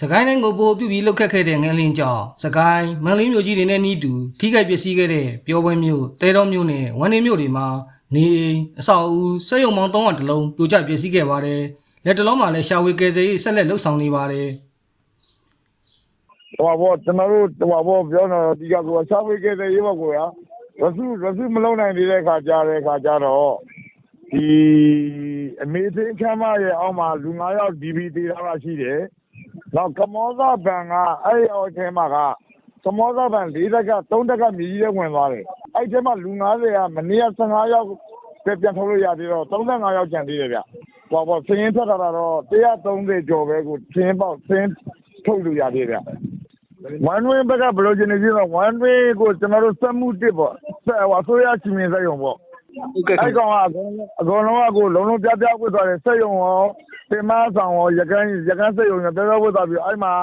စကိုင်းတိုင်းကိုပို့ပြုပြီးလှုပ်ခတ်ခဲ့တဲ့ငလင်းကြောင့်စကိုင်းမန်လေးမြို့ကြီးတွေနဲ့နီးတူထိခိုက်ပျက်စီးခဲ့တဲ့ပြောပွဲမြို့တဲတော်မြို့နဲ့ဝမ်းနေမြို့တွေမှာနေအိမ်အဆောက်အဦစက်ရုံပေါင်း300တလုံးပြိုကျပျက်စီးခဲ့ပါတယ်လက်တလုံးမှာလည်းရှာဝေကယ်ဆယ်ရေးဆက်လက်လှုပ်ဆောင်နေပါတယ်ဟိုဘောကျွန်တော်တို့ဟိုဘောပြောတော့ဒီကကိုရှာဖွေခဲ့တဲ့ရေးပါကိုရရစုရစုမလုံးနိုင်သေးတဲ့ခါကြားတဲ့ခါကြတော့ဒီအမေသိန်းချမ်းမရဲ့အောက်မှာလူ9ယောက် DB တေးတာရှိတယ် နောက်ကမောဇဘန်ကအဲ့ဒီအောက်ထဲမှာကကမောဇဘန်၄တက်က3တက်ကမြည်ကြီးတဲ့ဝင်သွားတယ်အဲ့ထဲမှာလူ90ကမနေ့က15ယောက်ပဲပြန်ထုတ်လို့ရသေးတော့35ယောက်ကျန်သေးတယ်ဗျဟိုဘောစင်းထွက်တာတော့130ကျော်ပဲကိုစင်းပေါက်စင်းထုတ်လို့ရသေးတယ်ဗျ one way ဘက်ကဘယ်လိုချင်နေကြလဲ one way ကိုကျွန်တော်တို့စက်မှုတစ်ပေါ့ဆက်ဟိုအစိုးရချီမင်းစက်ရုံပေါ့ဟုတ်ကဲ့အဲ့ကောင်ကအကုန်လုံးအကုန်လုံးကကိုလုံးလုံးပြပြပွတ်သွားတယ်စက်ရုံရော တင်မဆောင်ရောရကန်းရကန်းစက်ရုံရောပြပြပွတ်သွားပြီးအဲ့မှာ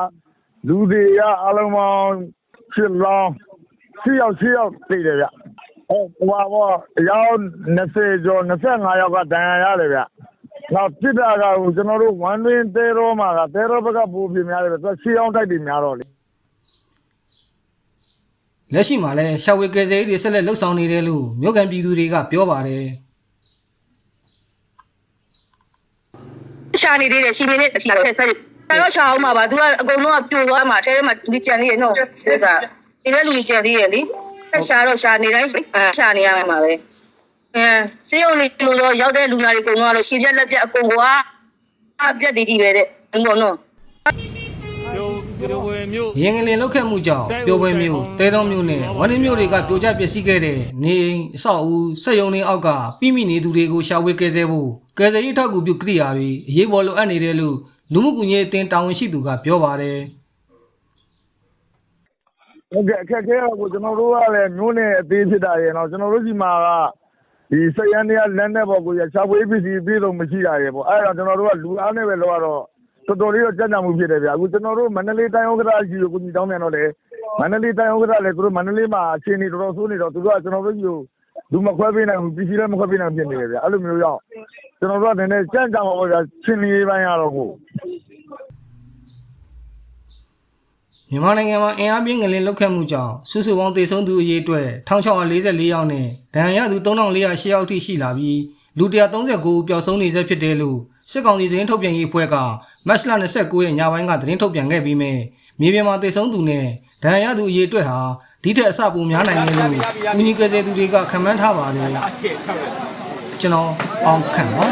လူတွေကအလုံးပေါင်းရှစ်လောင်းရှစ်ယောက်ရှစ်ယောက်တည်တယ်ဗျဟိုဟိုပါပေါ့အယောက်20ကျော်25ယောက်ကဒဏ်ရာရတယ်ဗျနောက်ပြစ်တာကဟိုကျွန်တော်တို့1 win တဲရောမှာကတဲရောဘက်ကပူပြများတယ်ဗျသူကရှစ်ယောက်တိုက်တွေများတော့လေလက်ရှိမှာလည်းရှာဝေကယ်ဆယ်ရေးတွေဆက်လက်လှုပ်ဆောင်နေတယ်လို့မြို့ကန်ပြည်သူတွေကပြောပါတယ် ရှာနေသေးတယ်ရှိနေတယ်ရှာတယ်ဆက်တော့ရှာအောင်ပါပါ तू ကအကုန်လုံးကပြိုသွားမှာအဲထဲမှာလူကြံသေးရဲ့နော်ဒီကဒီတဲ့လူကြံသေးရဲ့လေဆက်ရှာတော့ရှာနေတိုင်းရှာနေရမှာပဲအဲစေယုံနေပြိုတော့ရောက်တဲ့လူနာတွေအကုန်လုံးကတော့ရှင်းပြက်လက်ပြက်အကုန်ကအပြက်တွေကြီးပဲတဲ့ဟုတ်ပေါ့နော်ပြိုပြိုဝင်မြို့ရင်ငလင်လှုပ်ခတ်မှုကြောင့်ပြောပွဲမြို့တဲတော်မြို့နဲ့ဝမ်းနေမြို့တွေကပြိုကျပျက်စီးခဲ့တဲ့နေအိမ်အဆောက်အဦစက်ရုံတွေအောက်ကပြည်မိနေသူတွေကိုရှာဝေကယ်ဆယ်ဖို့ ကယ်ဆယ်ရေးထောက်ကူပြုကိရိယာတွေအရေးပေါ်လိုအပ်နေတယ်လို့လူမှုကူညီရေးအသင်းတာဝန်ရှိသူကပြောပါတယ်ဟုတ်ကဲ့အခက်အခဲကကိုကျွန်တော်တို့ကလည်းမျိုးနဲ့အသေးဖြစ်တာရေနော်ကျွန်တော်တို့ဒီမှာကဒီစက်ရန်တွေကလမ်းနဲ့ပေါ့ကိုရရှာဖွေပစ္စည်းပြည်တော့မရှိတာရေပေါ့အဲ့ဒါကျွန်တော်တို့ကလူအားနဲ့ပဲလောက်ရတော့တော်တော်လေးတော့ကြက်ကြမှုဖြစ်တယ်ဗျအခုကျွန်တော်တို့မန္တလေးတိုင်းဥက္ကဋ္ဌကြီးကိုကိုကြီးတောင်းပြန်တော့လေမန္တလေးတိုင်းဥက္ကဋ္ဌလည်းသူတို့မန္တလေးမှာအခြေအနေတော်တော်ဆိုးနေတော့သူတို့ကကျွန်တော်တို့ကြီးကို လူမခွဲပေးနိုင်ဘူးပစ္စည်းလည်းမခွဲပေးနိုင်ဖြစ်နေတယ်ဗျအဲ့လိုမျိုးရောက်ကျွန်တော်တို့ကနည်းနည်းကြက်ကြမှာပေါ့ဗျာချင်းလေးပိုင်းရတော့ကိုမြန်မာနိုင်ငံမှာအင်အားပြင်းငလင်လှုပ်ခတ်မှုကြောင့်စုစုပေါင်းသေဆုံးသူအရေအတွက်1644ယောက်နဲ့ဒဏ်ရာရသူ3408ယောက်ထိရှိလာပြီးလူ139ဦးပျောက်ဆုံးနေဆဲဖြစ်တယ်လို့ စစ်ကောင်စီသတင်းထုတ်ပြန်ရေးအဖွဲ့ကမတ်လ29ရက်ညပိုင်းကသတင်းထုတ်ပြန်ခဲ့ပြီးမြမြေပြင်မှာသေဆုံးသူနဲ့ဒဏ်ရာရသူအရေအတွက်ဟာဒီထက်အဆပိုများနိုင်တယ်လို့ဦးညီကယ်ဆယ်သူတွေကခန့်မှန်းထားပါတယ်ကျွန်တော်အောင်ခန့်ပါ